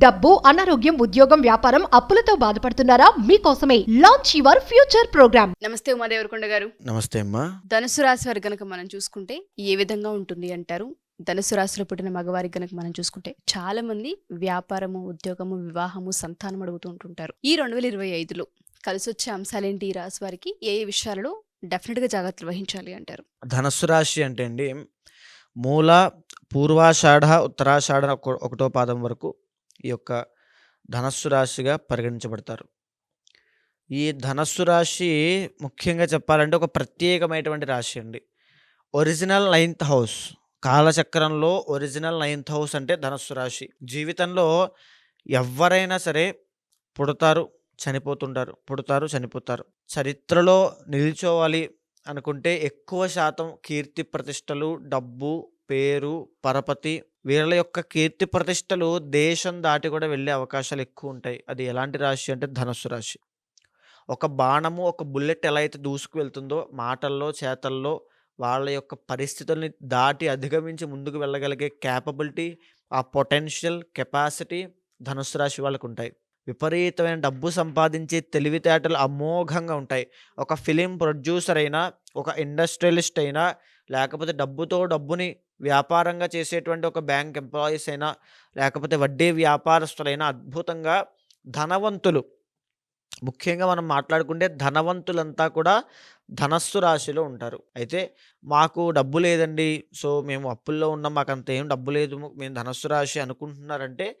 డబ్బు అనారోగ్యం ఉద్యోగం వ్యాపారం అప్పులతో బాధపడుతున్నారా? మీకోసమే లాంచ్ యువర్ ఫ్యూచర్ ప్రోగ్రామ్ నమస్తే ఉమాదేవరకొండ గారు. నమస్తే అమ్మా. ధనుసు రాశి వారి గనక మనం చూసుకుంటే ఏ విధంగా ఉంటుంది అంటారు? ధనుసు రాశిలో పుట్టిన మగవారికి గనక మనం చూసుకుంటే చాలా మంది వ్యాపారము ఉద్యోగము వివాహము సంతానం అడుగుతూ ఉంటుంటారు. ఈ రెండు వేల ఇరవై ఐదులో కలిసి వచ్చే అంశాలేంటి ఈ రాశి వారికి? ఏ ఏ విషయాలలో డెఫినెట్గా జాగ్రత్తలు వహించాలి అంటారు? ధనస్సు రాశి అంటే అండి మూల పూర్వాషాఢ ఉత్తరాషాఢ ఒక- ఒకటో పాదం వరకు ఈ యొక్క ధనస్సు రాశిగా పరిగణించబడతారు. ఈ ధనస్సు రాశి ముఖ్యంగా చెప్పాలంటే ఒక ప్రత్యేకమైనటువంటి రాశి అండి. ఒరిజినల్ నైన్త్ హౌస్ కాలచక్రంలో ఒరిజినల్ నైన్త్ హౌస్ అంటే ధనస్సు రాశి. జీవితంలో ఎవరైనా సరే పుడతారు చనిపోతుంటారు పుడతారు చనిపోతారు. చరిత్రలో నిల్చోవాలి అనుకుంటే ఎక్కువ శాతం కీర్తి ప్రతిష్టలు డబ్బు పేరు పరపతి వీళ్ళ యొక్క కీర్తి ప్రతిష్టలు దేశం దాటి కూడా వెళ్ళే అవకాశాలు ఎక్కువ ఉంటాయి. అది ఎలాంటి రాశి అంటే ధనస్సు రాశి. ఒక బాణము ఒక బుల్లెట్ ఎలా అయితే దూసుకు వెళ్తుందో మాటల్లో చేతల్లో వాళ్ళ యొక్క పరిస్థితుల్ని దాటి అధిగమించి ముందుకు వెళ్ళగలిగే క్యాపబిలిటీ ఆ పొటెన్షియల్ కెపాసిటీ ధనుసు రాశి వాళ్ళకు ఉంటాయి. విపరీతమైన డబ్బు సంపాదించే తెలివితేటలు అమోఘంగా ఉంటాయి. ఒక ఫిలిం ప్రొడ్యూసర్ అయినా ఒక ఇండస్ట్రియలిస్ట్ అయినా లేకపోతే డబ్బుతో డబ్బుని వ్యాపారంగా చేసేటువంటి ఒక బ్యాంక్ ఎంప్లాయీస్ అయినా లేకపోతే వడ్డీ వ్యాపారస్తులైనా అద్భుతంగా ధనవంతులు. ముఖ్యంగా మనం మాట్లాడుకుంటే ధనవంతులంతా కూడా ధనస్సు రాశిలో ఉంటారు. అయితే మాకు డబ్బు లేదండి. సో మేము అప్పుల్లో ఉన్నాం. మాకు అంత ఏం డబ్బు లేదు. మేము ధనస్సు రాశి అనుకుంటున్నారంటే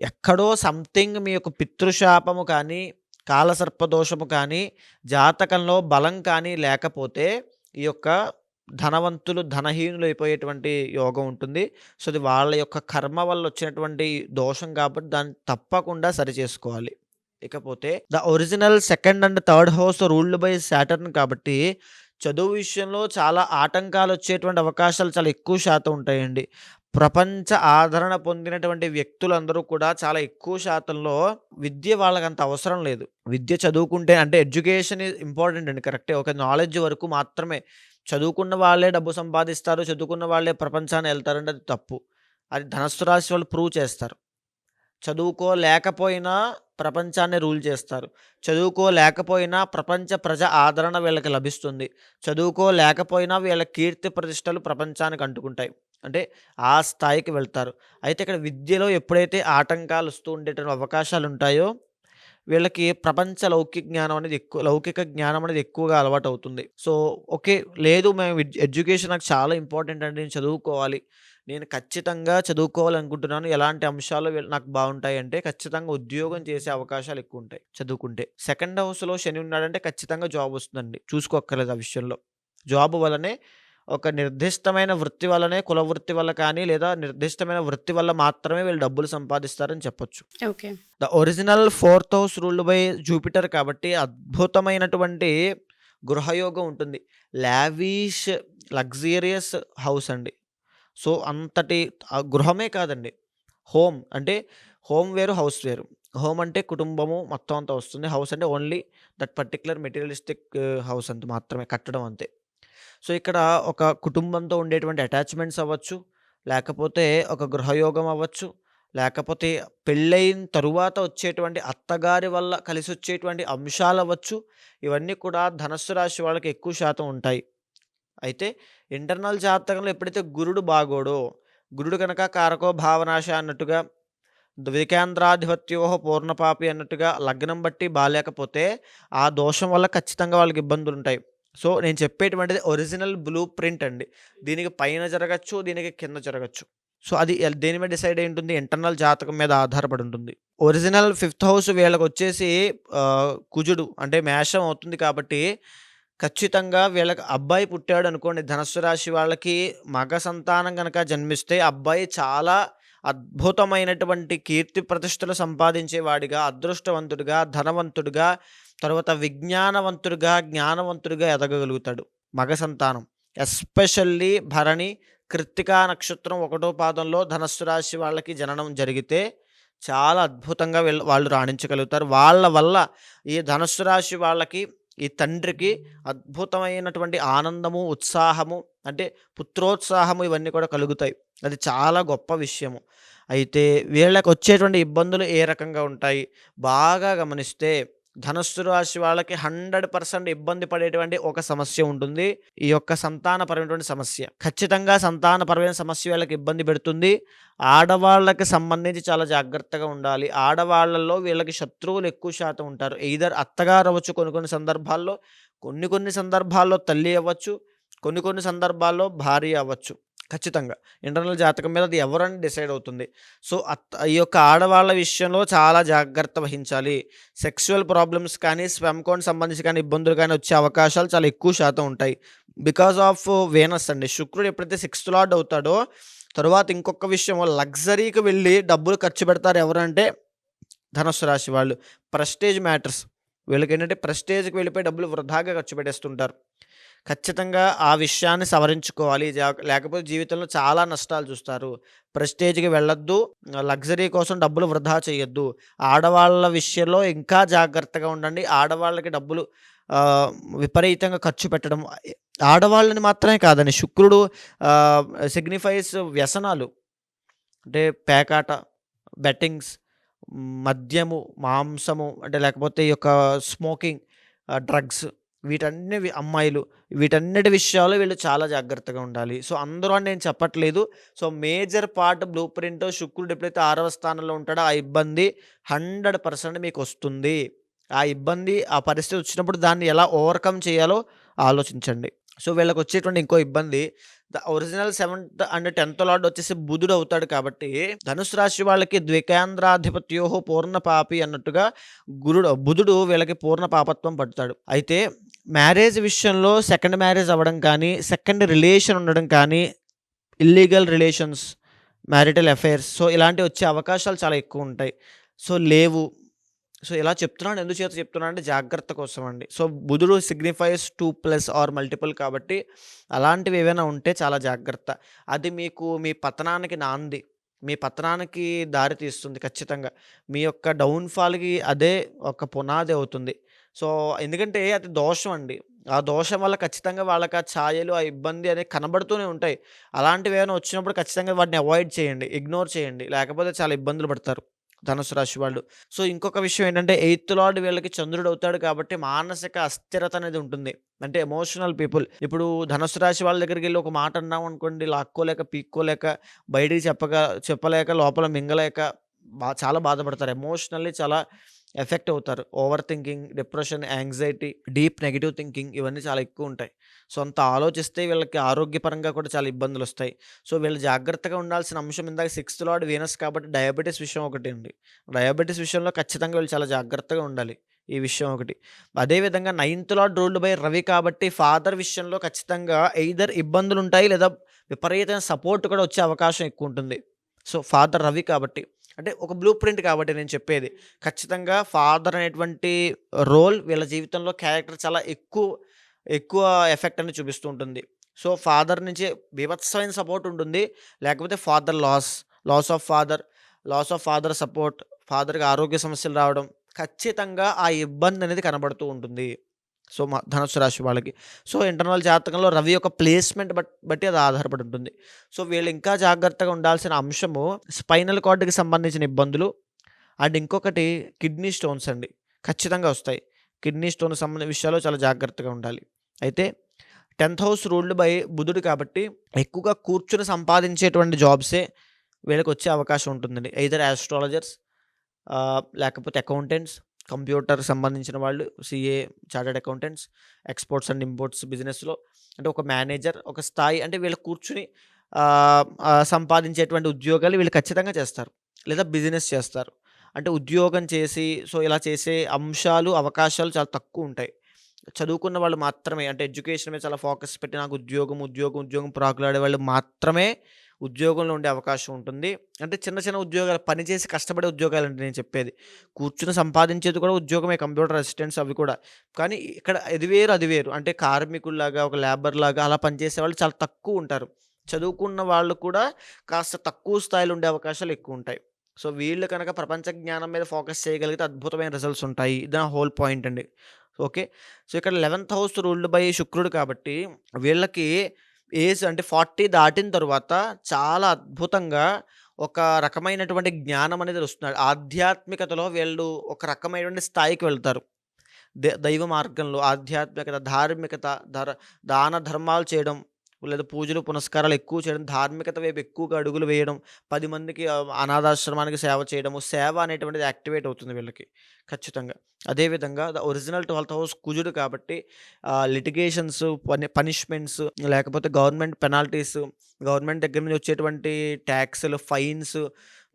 ఎక్కడో సంథింగ్ మీ యొక్క పితృశాపము కానీ కాలసర్పదోషము కానీ జాతకంలో బలం కానీ లేకపోతే ఈ యొక్క ధనవంతులు ధనహీనులు అయిపోయేటువంటి యోగం ఉంటుంది. సో అది వాళ్ళ యొక్క కర్మ వల్ల వచ్చినటువంటి దోషం కాబట్టి దాన్ని తప్పకుండా సరి చేసుకోవాలి ఇకపోతే the original second and third house ruled by Saturn కాబట్టి చదువు విషయంలో చాలా ఆటంకాలు వచ్చేటువంటి అవకాశాలు చాలా ఎక్కువ శాతం ఉంటాయండి. ప్రపంచ ఆదరణ పొందినటువంటి వ్యక్తులందరూ కూడా చాలా ఎక్కువ శాతంలో విద్య వాళ్ళకి అంత అవసరం లేదు. విద్య చదువుకుంటే అంటే ఎడ్యుకేషన్ ఇంపార్టెంట్ అండి కరెక్టే. ఒక నాలెడ్జ్ వరకు మాత్రమే. చదువుకున్న వాళ్ళే డబ్బు సంపాదిస్తారు చదువుకున్న వాళ్ళే ప్రపంచాన్ని వెళ్తారంటే అది తప్పు. అది ధనస్సు రాశి వాళ్ళు ప్రూవ్ చేస్తారు. చదువుకోలేకపోయినా ప్రపంచాన్ని రూల్ చేస్తారు. చదువుకోలేకపోయినా ప్రపంచ ప్రజ ఆదరణ వీళ్ళకి లభిస్తుంది. చదువుకోలేకపోయినా వీళ్ళ కీర్తి ప్రతిష్టలు ప్రపంచానికి అంటుకుంటాయి. అంటే ఆ స్థాయికి వెళ్తారు. అయితే ఇక్కడ విద్యలో ఎప్పుడైతే ఆటంకాలు వస్తూ ఉండేటువంటి అవకాశాలు ఉంటాయో వీళ్ళకి ప్రపంచ లౌకిక జ్ఞానం అనేది ఎక్కువ లౌకిక జ్ఞానం అనేది ఎక్కువగా అలవాటు అవుతుంది. సో ఓకే లేదు మేము ఎడ్యుకేషన్ నాకు చాలా ఇంపార్టెంట్ అండి నేను చదువుకోవాలి. నేను ఖచ్చితంగా చదువుకోవాలనుకుంటున్నాను. ఎలాంటి అంశాలు నాకు బాగుంటాయి అంటే ఖచ్చితంగా ఉద్యోగం చేసే అవకాశాలు ఎక్కువ ఉంటాయి చదువుకుంటే. సెకండ్ హౌస్లో శని ఉన్నాడంటే ఖచ్చితంగా జాబ్ వస్తుందండి. చూసుకోక్కర్లేదు ఆ విషయంలో. జాబ్ వల్లనే ఒక నిర్దిష్టమైన వృత్తి వల్లనే కుల వృత్తి వల్ల కానీ లేదా నిర్దిష్టమైన వృత్తి వల్ల మాత్రమే వీళ్ళు డబ్బులు సంపాదిస్తారని చెప్పొచ్చు. Okay. The original fourth house ruled by Jupiter కాబట్టి అద్భుతమైనటువంటి గృహయోగం ఉంటుంది. లావిష్ లగ్జీరియస్ హౌస్ అండి. సో అంతటి గృహమే కాదండి. హోమ్ అంటే హోమ్ వేరు హౌస్ వేరు. హోమ్ అంటే కుటుంబము మొత్తం అంతా వస్తుంది. హౌస్ అంటే only that particular materialistic house అంత మాత్రమే కట్టడం అంతే. సో ఇక్కడ ఒక కుటుంబంతో ఉండేటువంటి అటాచ్మెంట్స్ అవ్వచ్చు లేకపోతే ఒక గృహయోగం అవ్వచ్చు లేకపోతే పెళ్ళైన తరువాత వచ్చేటువంటి అత్తగారి వల్ల కలిసి వచ్చేటువంటి అంశాలు అవ్వచ్చు. ఇవన్నీ కూడా ధనస్సు రాశి వాళ్ళకి ఎక్కువ శాతం ఉంటాయి. అయితే ఇంటర్నల్ జాతకంలో ఎప్పుడైతే గురుడు బాగోడో గురుడు కనుక కారకో భావనాశ అన్నట్టుగా వికేంద్రాధిపత్యోహ పూర్ణపాపి అన్నట్టుగా లగ్నం బట్టి బాగాలేకపోతే ఆ దోషం వల్ల ఖచ్చితంగా వాళ్ళకి ఇబ్బందులు ఉంటాయి సో నేను చెప్పేటువంటిది ఒరిజినల్ బ్లూ ప్రింట్ అండి. దీనికి పైన జరగచ్చు దీనికి కింద జరగచ్చు. సో అది దేని మీద డిసైడ్ అయి ఉంటుంది? ఇంటర్నల్ జాతకం మీద ఆధారపడి ఉంటుంది. ఒరిజినల్ ఫిఫ్త్ హౌస్ వీళ్ళకి వచ్చేసి కుజుడు అంటే మేషం అవుతుంది కాబట్టి ఖచ్చితంగా వీళ్ళకి అబ్బాయి పుట్టాడు అనుకోండి. ధనస్సు రాశి వాళ్ళకి మగ సంతానం కనుక జన్మిస్తే అబ్బాయి చాలా అద్భుతమైనటువంటి కీర్తి ప్రతిష్టలు సంపాదించేవాడిగా అదృష్టవంతుడిగా ధనవంతుడిగా తర్వాత విజ్ఞానవంతుడిగా జ్ఞానవంతుడిగా ఎదగగలుగుతాడు మగ సంతానం ఎస్పెషల్లీ భరణి కృత్తికా నక్షత్రం ఒకటో పాదంలో ధనస్సు రాశి వాళ్ళకి జననం జరిగితే చాలా అద్భుతంగా వీళ్ళు వాళ్ళు రాణించగలుగుతారు వాళ్ళ వల్ల ఈ ధనస్సు రాశి వాళ్ళకి ఈ తండ్రికి అద్భుతమైనటువంటి ఆనందము, ఉత్సాహము అంటే పుత్రోత్సాహము ఇవన్నీ కూడా కలుగుతాయి. అది చాలా గొప్ప విషయము. అయితే వీళ్ళకి వచ్చేటువంటి ఇబ్బందులు ఏ రకంగా ఉంటాయి? బాగా గమనిస్తే ధనుస్సు రాశి వాళ్ళకి 100% ఇబ్బంది పడేటువంటి ఒక సమస్య ఉంటుంది. ఈ యొక్క సంతానపరమైనటువంటి సమస్య. ఖచ్చితంగా సంతానపరమైన సమస్య వీళ్ళకి ఇబ్బంది పెడుతుంది. ఆడవాళ్ళకి సంబంధించి చాలా జాగ్రత్తగా ఉండాలి. ఆడవాళ్ళల్లో వీళ్ళకి శత్రువులు ఎక్కువ శాతం ఉంటారు. ఈధర్ అత్తగారు అవ్వచ్చు కొన్ని కొన్ని సందర్భాల్లో. కొన్ని కొన్ని సందర్భాల్లో తల్లి అవ్వచ్చు. కొన్ని కొన్ని సందర్భాల్లో భార్య అవ్వచ్చు. ఖచ్చితంగా. ఇంటర్నల్ జాతకం మీద అది ఎవరని డిసైడ్ అవుతుంది. సో, అత్ ఈ యొక్క ఆడవాళ్ళ విషయంలో చాలా జాగ్రత్త వహించాలి. సెక్సువల్ ప్రాబ్లమ్స్ కానీ, స్పెర్మ్ సంబంధించి కానీ ఇబ్బందులు కానీ వచ్చే అవకాశాలు చాలా ఎక్కువ శాతం ఉంటాయి. బికాస్ ఆఫ్ వేనస్ అండి. శుక్రుడు ఎప్పుడైతే సిక్స్త్ లార్డ్ అవుతాడో తర్వాత ఇంకొక విషయం లగ్జరీకి వెళ్ళి డబ్బులు ఖర్చు పెడతారు ఎవరంటే ధనుసు రాశి వాళ్ళు. Prestige matters. వీళ్ళకి ఏంటంటే ప్రెస్టేజ్కి వెళ్ళిపోయి డబ్బులు వృధాగా ఖర్చు పెట్టేస్తుంటారు. ఖచ్చితంగా ఆ విషయాన్ని సవరించుకోవాలి. లేకపోతే జీవితంలో చాలా నష్టాలు చూస్తారు. ప్రెస్టేజ్కి వెళ్ళొద్దు. లగ్జరీ కోసం డబ్బులు వృధా చేయొద్దు. ఆడవాళ్ళ విషయంలో ఇంకా జాగ్రత్తగా ఉండండి. ఆడవాళ్ళకి డబ్బులు విపరీతంగా ఖర్చు పెట్టడం ఆడవాళ్ళని మాత్రమే కాదండి. శుక్రుడు సిగ్నిఫైస్ వ్యసనాలు. అంటే పేకాట, బెట్టింగ్స్, మద్యము, మాంసము అంటే లేకపోతే ఈ యొక్క స్మోకింగ్, డ్రగ్స్ వీటన్ని అమ్మాయిలు వీటన్నిటి విషయాల్లో వీళ్ళు చాలా జాగ్రత్తగా ఉండాలి. సో, అందరూ అని నేను చెప్పట్లేదు. So, major part blueprint శుక్రుడు ఎప్పుడైతే ఆరవ స్థానంలో ఉంటాడో ఆ ఇబ్బంది హండ్రెడ్ పర్సెంట్ మీకు వస్తుంది ఆ ఇబ్బంది, ఆ పరిస్థితి వచ్చినప్పుడు దాన్ని ఎలా ఓవర్‌కమ్ చేయాలో ఆలోచించండి. సో, వీళ్ళకొచ్చేటువంటి ఇంకో ఇబ్బంది ద ఒరిజినల్ సెవెంత్ అండ్ 10థ్ లార్డ్ వచ్చేసి బుధుడు అవుతాడు కాబట్టి ధనుసు రాశి వాళ్ళకి ద్వికేంద్రాధిపత్యోహో పూర్ణ పాపి అన్నట్టుగా గురుడు బుధుడు వీళ్ళకి పూర్ణ పాపత్వం పడతాడు. అయితే మ్యారేజ్ విషయంలో సెకండ్ మ్యారేజ్ అవ్వడం కానీ, సెకండ్ రిలేషన్ ఉండడం కానీ, illegal relations, marital affairs so, ఇలాంటివి వచ్చే అవకాశాలు చాలా ఎక్కువ ఉంటాయి. సో, లేవు. సో, ఇలా చెప్తున్నాను ఎందుచేత చెప్తున్నాను అంటే జాగ్రత్త కోసం అండి. సో, బుధుడు signifies two plus or multiple కాబట్టి అలాంటివి ఏవైనా ఉంటే చాలా జాగ్రత్త. అది మీకు మీ పతనానికి నాంది. మీ పతనానికి దారి తీస్తుంది ఖచ్చితంగా. మీ యొక్క డౌన్‌ఫాల్‌కి అదే ఒక పునాది అవుతుంది. సో, ఎందుకంటే అది దోషం అండి. ఆ దోషం వల్ల ఖచ్చితంగా వాళ్ళకి ఆ ఛాయలు, ఆ ఇబ్బంది అనేది కనబడుతూనే ఉంటాయి. అలాంటివి ఏమైనా వచ్చినప్పుడు ఖచ్చితంగా వాటిని అవాయిడ్ చేయండి. ఇగ్నోర్ చేయండి. లేకపోతే చాలా ఇబ్బందులు పడతారు ధనుసు రాశి వాళ్ళు. సో, ఇంకొక విషయం ఏంటంటే ఎయిత్ లార్డ్ వీళ్ళకి చంద్రుడు అవుతాడు కాబట్టి మానసిక అస్థిరత అనేది ఉంటుంది. అంటే ఎమోషనల్ పీపుల్. ఇప్పుడు ధనుసు రాశి వాళ్ళ దగ్గరికెళ్ళి ఒక మాట అన్నామనుకోండి లాక్కోలేక, పీక్కోలేక, బయటికి చెప్పక చెప్పలేక, లోపల మింగలేక బా చాలా బాధపడతారు. ఎమోషనల్లీ చాలా ఎఫెక్ట్ అవుతారు. Over thinking, depression, anxiety, deep negative thinking ఇవన్నీ చాలా ఎక్కువ ఉంటాయి. సో, అంత ఆలోచిస్తే వీళ్ళకి ఆరోగ్యపరంగా కూడా చాలా ఇబ్బందులు వస్తాయి సో, వీళ్ళు జాగ్రత్తగా ఉండాల్సిన అంశం ఇందాక సిక్స్త్ లాడ్ వీనస్ కాబట్టి డయాబెటిస్ విషయం ఒకటి అండి డయాబెటిస్ విషయంలో ఖచ్చితంగా వీళ్ళు చాలా జాగ్రత్తగా ఉండాలి. ఈ విషయం ఒకటి. అదే విధంగా ninth lord ruled by Ravi కాబట్టి ఫాదర్ విషయంలో ఖచ్చితంగా ఎయిదర్ ఇబ్బందులుంటాయి లేదా విపరీతమైన సపోర్ట్ కూడా వచ్చే అవకాశం ఎక్కువ ఉంటుంది. సో, ఫాదర్ రవి కాబట్టి. అంటే ఒక బ్లూ ప్రింట్ కాబట్టి నేను చెప్పేది. ఖచ్చితంగా ఫాదర్ అనేటువంటి రోల్ వీళ్ళ జీవితంలో క్యారెక్టర్ చాలా ఎక్కువ ఎక్కువ ఎఫెక్ట్ అని చూపిస్తూ ఉంటుంది. సో, ఫాదర్ నుంచి బీభత్సమైన సపోర్ట్ ఉంటుంది. లేకపోతే father loss, loss of father, loss of father support, ఫాదర్‌కి ఆరోగ్య సమస్యలు రావడం ఖచ్చితంగా ఆ ఇబ్బంది అనేది కనబడుతూ ఉంటుంది. సో, మా ధనుసు రాశి వాళ్ళకి. సో, ఇంటర్నల్ జాతకంలో రవి యొక్క ప్లేస్‌మెంట్ బట్ బట్టి అది ఆధారపడి ఉంటుంది. సో, వీళ్ళు ఇంకా జాగ్రత్తగా ఉండాల్సిన అంశము స్పైనల్ కార్డ్‌కి సంబంధించిన ఇబ్బందులు అండ్ ఇంకొకటి కిడ్నీ స్టోన్స్ అండి. ఖచ్చితంగా వస్తాయి. కిడ్నీ స్టోన్ సంబంధించిన విషయాల్లో చాలా జాగ్రత్తగా ఉండాలి. అయితే 10థ్ హౌస్ రూల్డ్ బై బుధుడు కాబట్టి ఎక్కువగా కూర్చుని సంపాదించేటువంటి జాబ్సే వీళ్ళకి వచ్చే అవకాశం ఉంటుందండి. ఐదర్ యాస్ట్రాలజర్స్ లేకపోతే అకౌంటెంట్స్, కంప్యూటర్ సంబంధించిన వాళ్ళు, CA chartered accountants, exports and imports బిజినెస్‌లో అంటే ఒక మేనేజర్, ఒక స్థాయి అంటే వీళ్ళు కూర్చుని సంపాదించేటువంటి ఉద్యోగాలు వీళ్ళు ఖచ్చితంగా చేస్తారు. లేదా బిజినెస్ చేస్తారు. అంటే ఉద్యోగం చేసి సో, ఇలా చేసే అంశాలు, అవకాశాలు చాలా తక్కువ ఉంటాయి చదువుకున్న వాళ్ళు మాత్రమే అంటే ఎడ్యుకేషన్ మీద చాలా ఫోకస్ పెట్టి నాకు ఉద్యోగం, ఉద్యోగం, ఉద్యోగం ప్రాకులాడే వాళ్ళు మాత్రమే ఉద్యోగంలో ఉండే అవకాశం ఉంటుంది. అంటే చిన్న చిన్న ఉద్యోగాలు పని చేసి కష్టపడే అంటే నేను చెప్పేది. కూర్చుని సంపాదించేది కూడా ఉద్యోగమే కంప్యూటర్ అసిస్టెంట్స్ అవి కూడా. కానీ ఇక్కడ ఇది వేరు, అది వేరు. అంటే కార్మికుల్లాగా, ఒక లేబర్ లాగా అలా పనిచేసేవాళ్ళు చాలా తక్కువ ఉంటారు చదువుకున్న వాళ్ళు కూడా కాస్త తక్కువ స్థాయిలో ఉండే అవకాశాలు ఎక్కువ ఉంటాయి సో, వీళ్ళు కనుక ప్రపంచ జ్ఞానం మీద ఫోకస్ చేయగలిగితే అద్భుతమైన రిజల్ట్స్ ఉంటాయి. ఇది నా హోల్ పాయింట్ అండి. ఓకే సో ఇక్కడ లెవెన్త్ హౌస్ రూల్డ్ బై శుక్రుడు కాబట్టి వీళ్ళకి ఏజ్ అంటే ఫార్టీ దాటిన తర్వాత చాలా అద్భుతంగా ఒక రకమైనటువంటి జ్ఞానం అనేది వస్తున్నాడు. ఆధ్యాత్మికతలో వీళ్ళు ఒక రకమైనటువంటి స్థాయికి వెళ్తారు. దైవ మార్గంలో ఆధ్యాత్మికత ధార్మికత ధర దాన ధర్మాలు చేయడం లేదా పూజలు పునస్కారాలు ఎక్కువ చేయడం ధార్మికత వైపు ఎక్కువగా అడుగులు వేయడం పది మందికి అనాథాశ్రమానికి సేవ చేయడము సేవ అనేటువంటిది యాక్టివేట్ అవుతుంది వీళ్ళకి ఖచ్చితంగా. అదేవిధంగా ద ఒరిజినల్ ట్వెల్త్ హౌస్ కుజుడు కాబట్టి లిటిగేషన్స్ పని పనిష్మెంట్స్ లేకపోతే గవర్నమెంట్ పెనాల్టీస్ గవర్నమెంట్ దగ్గర నుంచి వచ్చేటువంటి ట్యాక్స్లు ఫైన్స్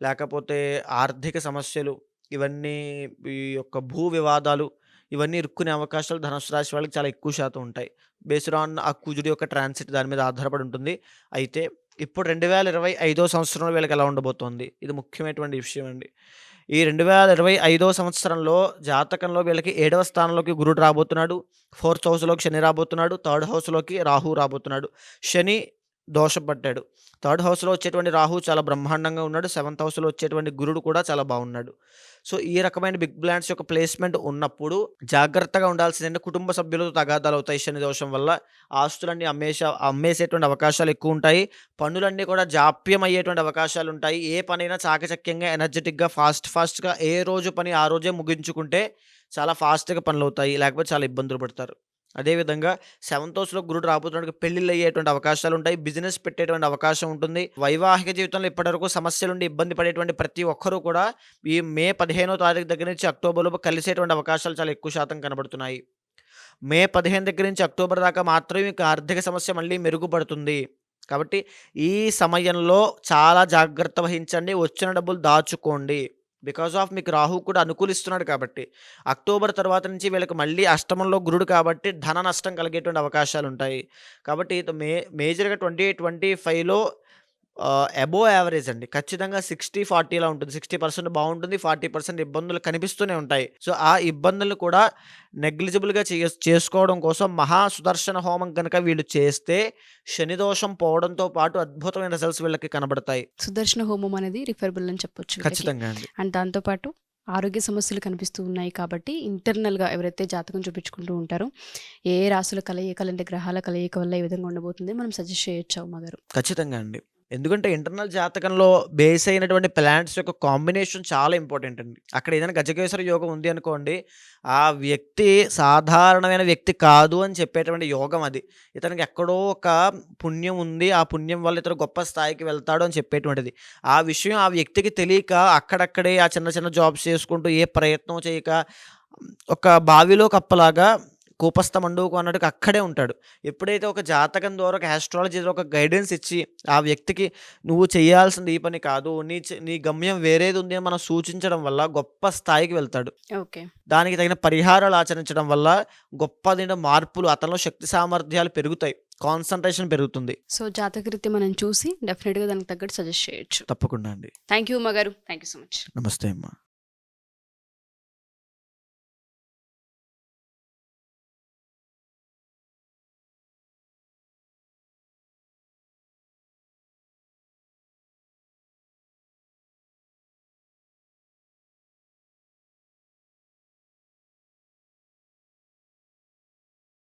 లేకపోతే ఆర్థిక సమస్యలు ఇవన్నీ ఈ యొక్క భూ వివాదాలు ఇవన్నీ ఇరుక్కునే అవకాశాలు ధనుసు రాశి వాళ్ళకి చాలా ఎక్కువ శాతం ఉంటాయి. బేస్డ్ ఆన్ ఆ కుజుడి యొక్క ట్రాన్సిట్ దాని మీద ఆధారపడి ఉంటుంది. అయితే ఇప్పుడు రెండు వేల ఇరవై ఐదో సంవత్సరంలో వీళ్ళకి ఎలా ఉండబోతోంది? ఇది ముఖ్యమైనటువంటి విషయం అండి. ఈ రెండు వేల ఇరవై ఐదో సంవత్సరంలో జాతకంలో వీళ్ళకి ఏడవ స్థానంలోకి గురుడు రాబోతున్నాడు. ఫోర్త్ హౌస్లోకి శని రాబోతున్నాడు. థర్డ్ హౌస్లోకి రాహు రాబోతున్నాడు. శని దోషపడ్డాడు. థర్డ్ హౌస్లో వచ్చేటువంటి రాహు చాలా బ్రహ్మాండంగా ఉన్నాడు. సెవెంత్ హౌస్లో వచ్చేటువంటి గురుడు కూడా చాలా బాగున్నాడు. సో ఈ రకమైన బిగ్ ప్లాన్స్ యొక్క ప్లేస్మెంట్ ఉన్నప్పుడు జాగ్రత్తగా ఉండాల్సిందంటే కుటుంబ సభ్యులతో తగాదాలు అవుతాయి శని దోషం వల్ల. ఆస్తులన్నీ అమ్మేసే అమ్మేసేటువంటి అవకాశాలు ఎక్కువ ఉంటాయి. పనులన్నీ కూడా జాప్యం అయ్యేటువంటి అవకాశాలు ఉంటాయి. ఏ పనైనా చాకచక్యంగా ఎనర్జెటిక్గా ఫాస్ట్ ఫాస్ట్గా ఏ రోజు పని ఆ రోజే ముగించుకుంటే చాలా ఫాస్ట్గా పనులు అవుతాయి లేకపోతే చాలా ఇబ్బందులు పడతారు. అదేవిధంగా సెవెంత్ హౌస్లో గురుడు రాబోతున్నాడు పెళ్ళిళ్ళు అయ్యేటువంటి అవకాశాలు ఉంటాయి బిజినెస్ పెట్టేటువంటి అవకాశం ఉంటుంది. వైవాహిక జీవితంలో ఇప్పటివరకు సమస్యలుండి ఇబ్బంది పడేటువంటి ప్రతి ఒక్కరూ కూడా ఈ మే పదిహేనో తారీఖు దగ్గర నుంచి అక్టోబర్లోపు కలిసేటువంటి అవకాశాలు చాలా ఎక్కువ శాతం కనబడుతున్నాయి. మే పదిహేను దగ్గర నుంచి అక్టోబర్ దాకా మాత్రమే మీకు ఆర్థిక సమస్య మళ్ళీ మెరుగుపడుతుంది. కాబట్టి ఈ సమయంలో చాలా జాగ్రత్త వహించండి. వచ్చిన డబ్బులు దాచుకోండి. బికాజ్ ఆఫ్ మీకు రాహు కూడా అనుకూలిస్తున్నాడు కాబట్టి. అక్టోబర్ తర్వాత నుంచి వీళ్ళకి మళ్ళీ అష్టమంలో గురుడు కాబట్టి ధన నష్టం కలిగేటువంటి అవకాశాలు ఉంటాయి కాబట్టి మే మేజర్గా ట్వంటీ ట్వంటీ ఫైవ్లో అబో యావరేజ్ అండి. ఖచ్చితంగా సిక్స్టీ ఫార్టీలా ఉంటుంది. సిక్స్టీ పర్సెంట్ బాగుంటుంది. ఫార్టీ పర్సెంట్ ఇబ్బందులు కనిపిస్తూనే ఉంటాయి. సో ఆ ఇబ్బందులు కూడా నెగ్లిజిబుల్గా చే చేసుకోవడం కోసం మహా సుదర్శన హోమం కనుక వీళ్ళు చేస్తే శని దోషం పోవడంతో పాటు అద్భుతమైన రిజల్ట్స్ వీళ్ళకి కనబడతాయి. సుదర్శన హోమం అనేది రిఫరబుల్ అని చెప్పొచ్చు వీళ్ళకి. ఖచ్చితంగా అండి. అండ్ దాంతోపాటు ఆరోగ్య సమస్యలు కనిపిస్తూ ఉన్నాయి కాబట్టి ఇంటర్నల్గా ఎవరైతే జాతకం చూపించుకుంటూ ఉంటారో ఏ రాసుల కలయికలు అంటే గ్రహాల కలయిక వల్ల ఏ విధంగా ఉండబోతుంది మనం సజెస్ట్ చేయొచ్చు అమ్మ గారు. ఖచ్చితంగా అండి. ఎందుకంటే ఇంటర్నల్ జాతకంలో బేస్ అయినటువంటి ప్లాంట్స్ యొక్క కాంబినేషన్ చాలా ఇంపార్టెంట్ అండి. అక్కడ ఏదైనా గజకేశ్వర యోగం ఉంది అనుకోండి ఆ వ్యక్తి సాధారణమైన వ్యక్తి కాదు అని చెప్పేటువంటి యోగం అది. ఇతనికి ఎక్కడో ఒక పుణ్యం ఉంది ఆ పుణ్యం వల్ల ఇతను గొప్ప స్థాయికి వెళ్తాడు అని చెప్పేటువంటిది. ఆ విషయం ఆ వ్యక్తికి తెలియక అక్కడక్కడే ఆ చిన్న చిన్న జాబ్స్ చేసుకుంటూ ఏ ప్రయత్నం చేయక ఒక బావిలో కప్పలాగా కూపస్థ మండుకు అన్నట్టుగా అక్కడే ఉంటాడు. ఎప్పుడైతే ఒక జాతకం ద్వారా ఒక ఆస్ట్రాలజీ ద్వారా ఒక గైడెన్స్ ఇచ్చి ఆ వ్యక్తికి నువ్వు చేయాల్సింది ఈ పని కాదు నీ నీ గమ్యం వేరేది ఉంది అని మనం సూచించడం వల్ల గొప్ప స్థాయికి వెళ్తాడు. ఓకే. దానికి తగిన పరిహారాలు ఆచరించడం వల్ల గొప్పదైన మార్పులు అతనిలో శక్తి సామర్థ్యాలు పెరుగుతాయి. కాన్సన్ట్రేషన్ పెరుగుతుంది. సో జాతకరీత్యా మనం చూసి డెఫినెట్గా దానికి తగ్గట్టు సజెస్ట్ చేయొచ్చు. తప్పకుండా అండి. థ్యాంక్ యూ అమ్మ గారు. థ్యాంక్ యూ సో మచ్ నమస్తే అమ్మా.